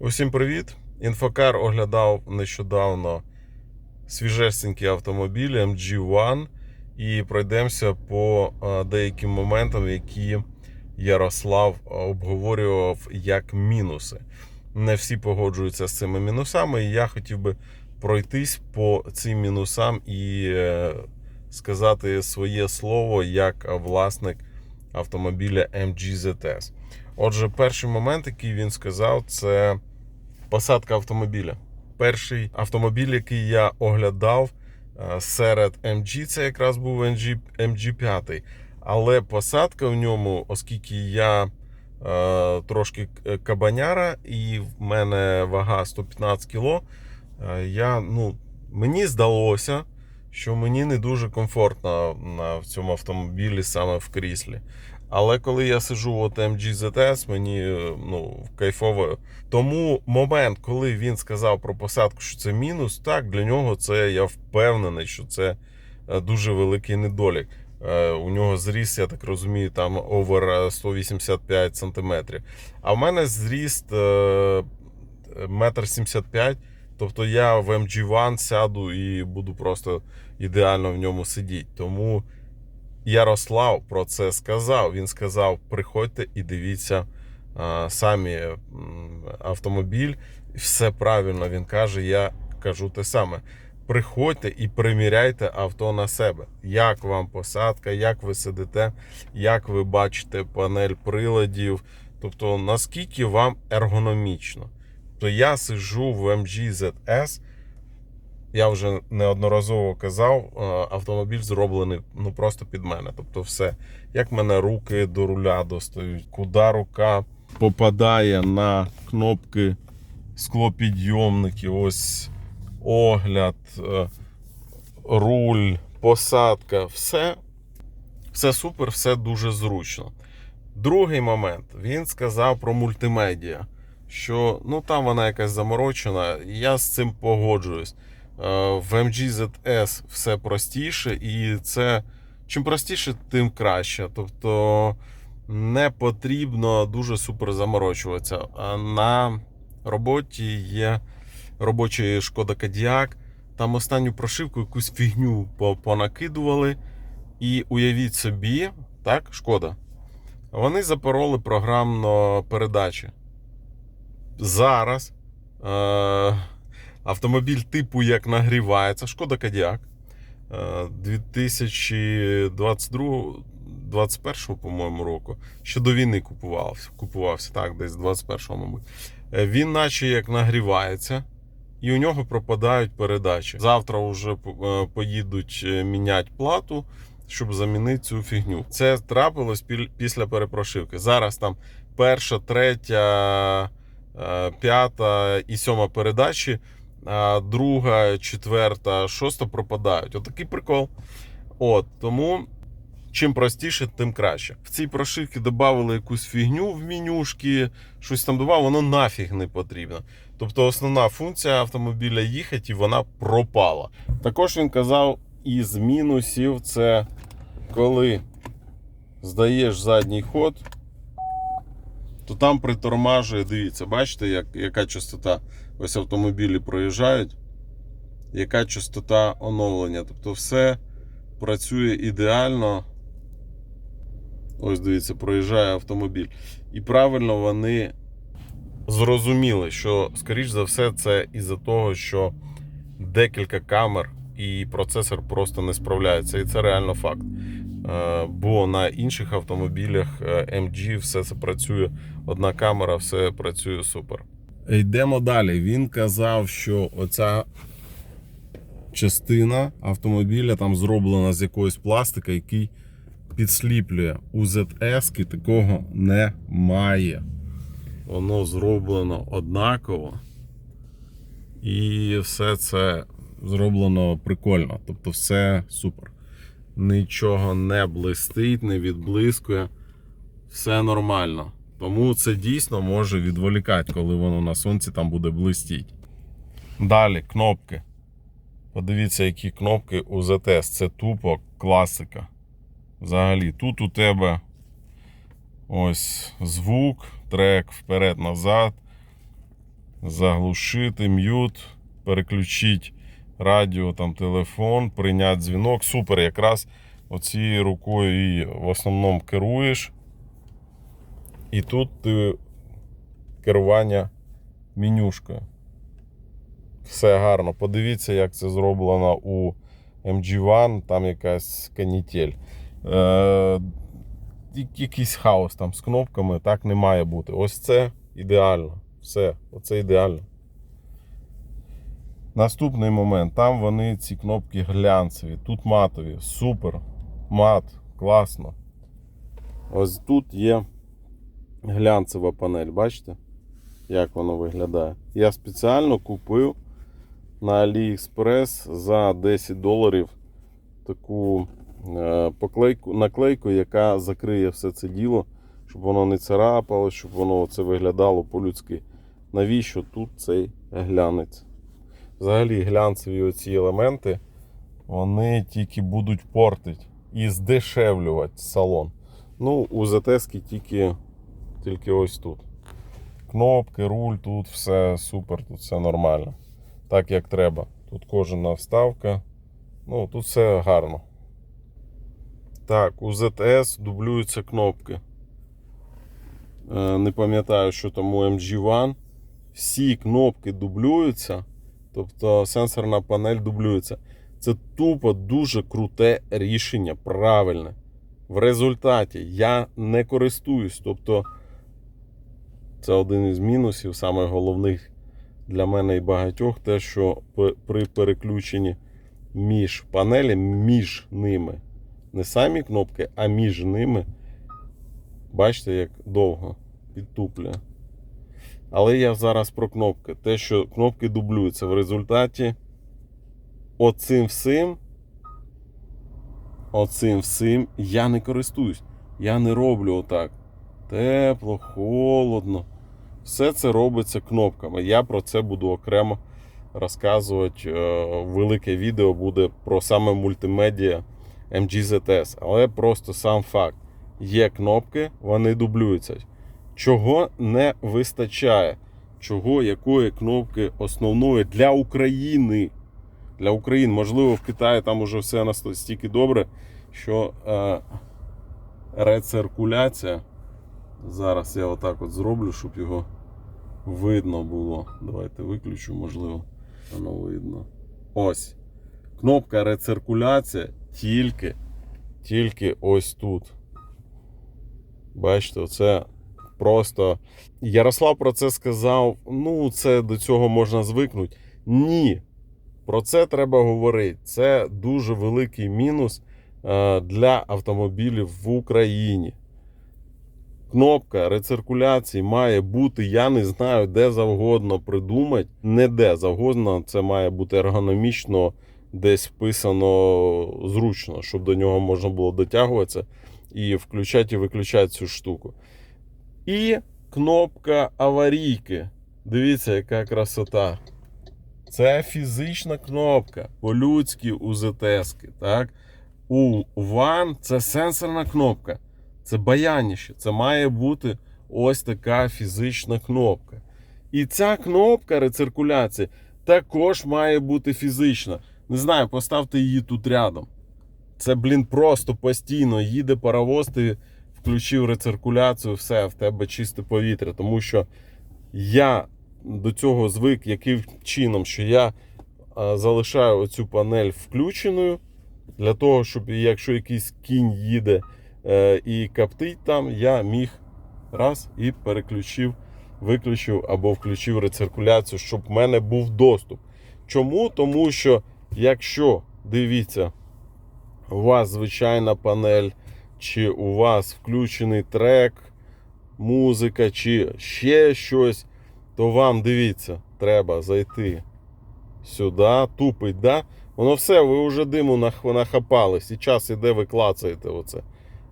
Усім привіт! Інфокар оглядав нещодавно свіжесенькі автомобілі MG One і пройдемося по е, деяким моментам, які Ярослав обговорював як мінуси. Не всі погоджуються з цими мінусами, і я хотів би пройтись по цим мінусам і е, сказати своє слово як власник автомобіля MG ZS. Отже, перший момент, який він сказав, це посадка автомобіля. Перший автомобіль, який я оглядав е, серед MG, це якраз був MG, MG5. Але посадка в ньому, оскільки я е, трошки кабаняра, і в мене вага 115 кг, е, я, ну, мені здалося, що мені не дуже комфортно на, в цьому автомобілі саме в кріслі. Але коли я сижу от MG ZS, мені ну, кайфово. Тому момент, коли він сказав про посадку, що це мінус, так для нього це я впевнений, що це е, дуже великий недолік. Е, У нього зріст, я так розумію, там овер 185 сантиметрів. А в мене зріст е, метр 75 Тобто я в MG1 сяду і буду просто ідеально в ньому сидіти. Тому Ярослав про це сказав. Він сказав: приходьте і дивіться самі автомобіль. Все правильно він каже. Я кажу те саме. Приходьте і приміряйте авто на себе. Як вам посадка, як ви сидите, як ви бачите панель приладів. Тобто, наскільки вам ергономічно. То я сиджу в MG ZS. Я вже неодноразово казав, е, автомобіль зроблений ну просто під мене. Тобто, все, як мене руки до руля достають, куди рука попадає на кнопки склопідйомники, ось огляд, е, руль, посадка, все, все супер, все дуже зручно. Другий момент він сказав про мультимедіа, що ну там вона якась заморочена, і я з цим погоджуюсь. Е, В MG ZS все простіше, і це чим простіше, тим краще. Тобто не потрібно дуже супер заморочуватися. На роботі є робочий шкода Кадіак. Там останню прошивку якусь фігню понакидували. І уявіть собі, так, шкода. Вони запороли програмно передачі. Зараз. Е- Автомобіль типу як нагрівається. Шкода Кадіак. 2022 21 по-моєму, року. Ще до війни купувався. Купувався, так, десь 21-го, мабуть. Е, Він, наче як нагрівається, і у нього пропадають передачі. Завтра вже е, поїдуть е, міняти плату, щоб замінити цю фігню. Це трапилось після перепрошивки. Зараз там перша, третя, е, п'ята і сьома передачі друга, четверта, шоста пропадають. Отакий прикол. От тому. Чим простіше, тим краще. В цій прошивці додали якусь фігню в менюшки, щось там додав, воно нафіг не потрібно. Тобто основна функція автомобіля їхати і вона пропала. Також він казав, із мінусів це коли здаєш задній ход, то там притормажує, дивіться, бачите, як, яка частота ось автомобілі проїжджають, яка частота оновлення. Тобто все працює ідеально. Ось дивіться, проїжджає автомобіль. І правильно вони зрозуміли, що, скоріш за все, це із-за того, що декілька камер і процесор просто не справляється. І це реально факт. Е, Бо на інших автомобілях е, MG все це працює. Одна камера, все працює супер. Йдемо далі. Він казав, що оця частина автомобіля там зроблена з якоїсь пластика, який підсліплює. У ZS такого немає. Воно зроблено однаково. І все це зроблено прикольно. Тобто, все супер. Нічого не блистить, не відблискує. Все нормально. Тому це дійсно може відволікати, коли воно на сонці там буде блистіть. Далі кнопки. Подивіться, які кнопки у ZS. Це тупо класика. Взагалі, тут у тебе ось звук, трек вперед-назад. заглушити, м'ют, переключити радіо, там, телефон, прийняти дзвінок. Супер, якраз оцією рукою і в основному керуєш. І тут ти керування менюшкою. Все гарно. Подивіться, як це зроблено у MG1, там якась канітель. Е, якийсь хаос там з кнопками, так не має бути. Ось це ідеально. Все, оце ідеально. Наступний момент. Там вони ці кнопки глянцеві, тут матові. Супер. Мат, класно. Ось тут є глянцева панель, бачите? Як воно виглядає. Я спеціально купив на AliExpress за 10 доларів таку е, поклейку, наклейку, яка закриє все це діло, щоб воно не царапало, щоб воно це виглядало по-людськи. Навіщо тут цей глянець? Взагалі глянцеві оці елементи, вони тільки будуть портити і здешевлювати салон. Ну, у ZS тільки, тільки ось тут. Кнопки, руль, тут все супер, тут все нормально. Так як треба. Тут кожна вставка. Ну, тут все гарно. Так, у ZS дублюються кнопки. Е, Не пам'ятаю, що там у MG1. Всі кнопки дублюються. Тобто сенсорна панель дублюється. Це тупо дуже круте рішення, правильне. В результаті я не користуюсь. Тобто, це один із мінусів, саме головних для мене і багатьох, те, що при переключенні між панелі, між ними, не самі кнопки, а між ними. Бачите, як довго підтуплює. Але я зараз про кнопки. Те, що кнопки дублюються в результаті оцим всім, оцим всім я не користуюсь. Я не роблю отак. Тепло, холодно. Все це робиться кнопками. Я про це буду окремо розказувати. Е, Велике відео буде про саме мультимедіа MGZS. Але просто сам факт. Є кнопки, вони дублюються. Чого не вистачає? Чого, якої кнопки основної для України? Для України, можливо, в Китаї там уже все настільки добре, що е, рециркуляція. Зараз я отак от зроблю, щоб його видно було. Давайте виключу, можливо, воно видно. Ось. Кнопка рециркуляція тільки, тільки ось тут. Бачите, оце просто. Ярослав про це сказав. Ну, це до цього можна звикнути. Ні. Про це треба говорити. Це дуже великий мінус е, для автомобілів в Україні. Кнопка рециркуляції має бути, я не знаю, де завгодно придумати. Не де завгодно, це має бути ергономічно, десь вписано зручно, щоб до нього можна було дотягуватися і включати і виключати цю штуку. І кнопка аварійки. Дивіться, яка красота. Це фізична кнопка. По-людськи у так? У One це сенсорна кнопка. Це баяніще. Це має бути ось така фізична кнопка. І ця кнопка рециркуляції також має бути фізична. Не знаю, поставте її тут рядом. Це, блін, просто постійно їде паровоз, ти включив рециркуляцію, все, в тебе чисте повітря. Тому що я до цього звик яким чином, що я залишаю оцю панель включеною для того, щоб якщо якийсь кінь їде і коптить там, я міг раз і переключив, виключив або включив рециркуляцію, щоб в мене був доступ. Чому? Тому що якщо дивіться, у вас звичайна панель, чи у вас включений трек, музика, чи ще щось, то вам дивіться, треба зайти сюди, тупить, да? Воно все, ви вже диму нах- нахапались, і час іде, ви клацаєте оце.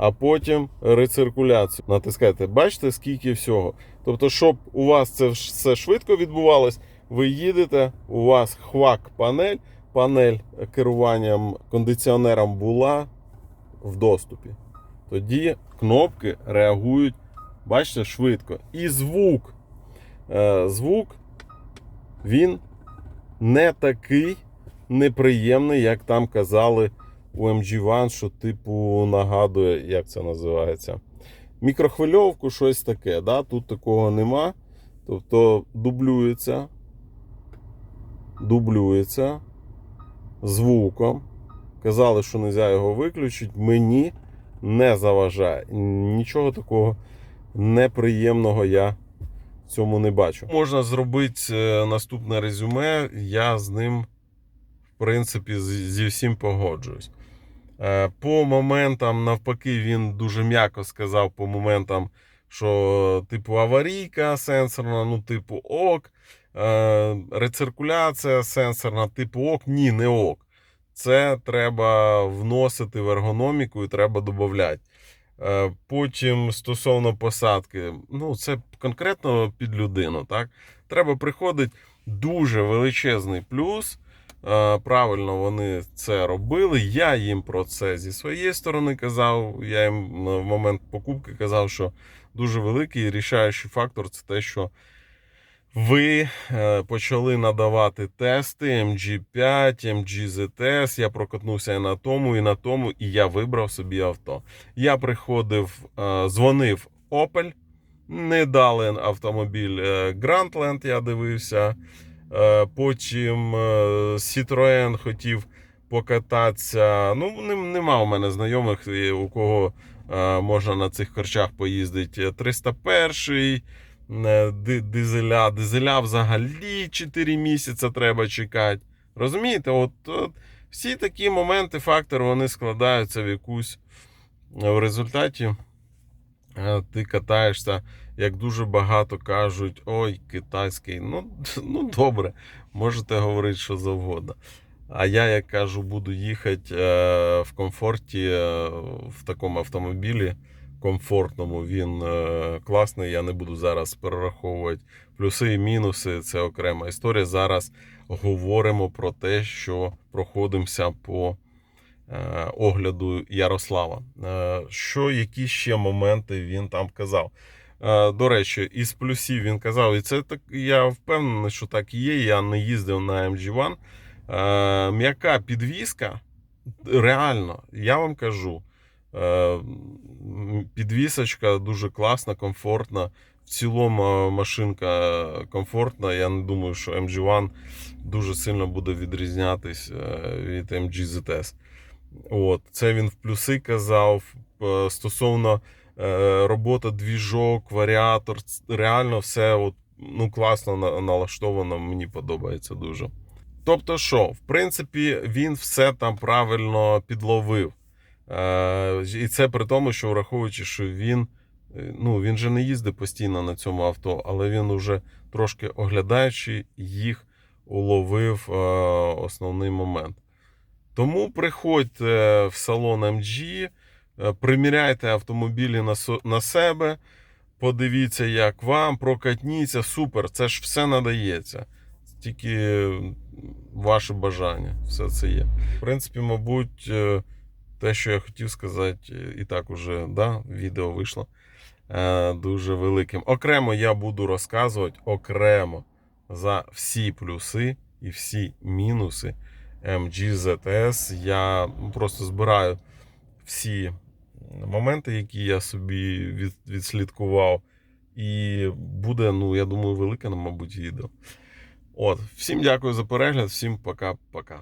А потім рециркуляцію натискаєте. Бачите, скільки всього. Тобто, щоб у вас це все швидко відбувалось, ви їдете, у вас хвак панель, панель керуванням кондиціонером була в доступі. Тоді кнопки реагують, бачите, швидко. І звук. Е, Звук він не такий неприємний, як там казали у MG1, що типу нагадує, як це називається. Мікрохвильовку, щось таке. Да? Тут такого нема. Тобто дублюється, дублюється звуком. Казали, що не можна його виключити. Мені не заважає. Нічого такого неприємного я цьому не бачу. Можна зробити е, наступне резюме. Я з ним, в принципі, зі всім погоджуюсь. Е, По моментам, навпаки, він дуже м'яко сказав по моментам, що типу аварійка сенсорна, ну, типу ок, е, рециркуляція сенсорна, типу ок, ні, не ок. Це треба вносити в ергономіку і треба додати. Е, Потім стосовно посадки, ну це конкретно під людину. Так? Треба приходить дуже величезний плюс. Е, Правильно вони це робили. Я їм про це зі своєї сторони казав. Я їм в момент покупки казав, що дуже великий рішаючий фактор це те, що ви е, почали надавати тести MG5, MGZS. Я прокатнувся і на тому, і на тому, і я вибрав собі авто. Я приходив, е, дзвонив Opel, не дали автомобіль е, Grandland, я дивився. Е, Потім е, Citroën хотів покататися. Ну, нема у мене знайомих, у кого е, можна на цих корчах поїздити. 301 е, дизеля. Дизеля взагалі 4 місяці треба чекати. Розумієте, от, от всі такі моменти, фактори, вони складаються в якусь в результаті. Ти катаєшся, як дуже багато кажуть, ой, китайський. Ну, ну добре, можете говорити що завгодно. А я, як кажу, буду їхати е, в комфорті е, в такому автомобілі комфортному. Він е, класний. Я не буду зараз перераховувати плюси і мінуси. Це окрема історія. Зараз говоримо про те, що проходимося по огляду Ярослава. Е, що які ще моменти він там казав? Е, До речі, із плюсів він казав, і це так я впевнений, що так і є. Я не їздив на MG1. Е, М'яка підвіска, реально, я вам кажу. е, Підвісочка дуже класна, комфортна. В цілому е, машинка комфортна. Я не думаю, що MG1 дуже сильно буде відрізнятись е, від MG ZS. От, це він в плюси казав. Е, Стосовно е, робота двіжок, варіатор, реально все от, ну, класно на- налаштовано, мені подобається дуже. Тобто, що, в принципі, він все там правильно підловив. Е, і це при тому, що враховуючи, що він, ну, він же не їздить постійно на цьому авто, але він уже трошки оглядаючи їх, уловив основний момент. Тому приходьте в салон MG, е, приміряйте автомобілі на, себе, подивіться, як вам, прокатніться, супер, це ж все надається. Тільки ваше бажання, все це є. В принципі, мабуть, е, те, що я хотів сказати, е, і так уже да, відео вийшло дуже великим. Окремо я буду розказувати окремо за всі плюси і всі мінуси MG. Я просто збираю всі моменти, які я собі від, відслідкував. І буде, ну, я думаю, велике, мабуть, відео. От, всім дякую за перегляд, всім пока-пока.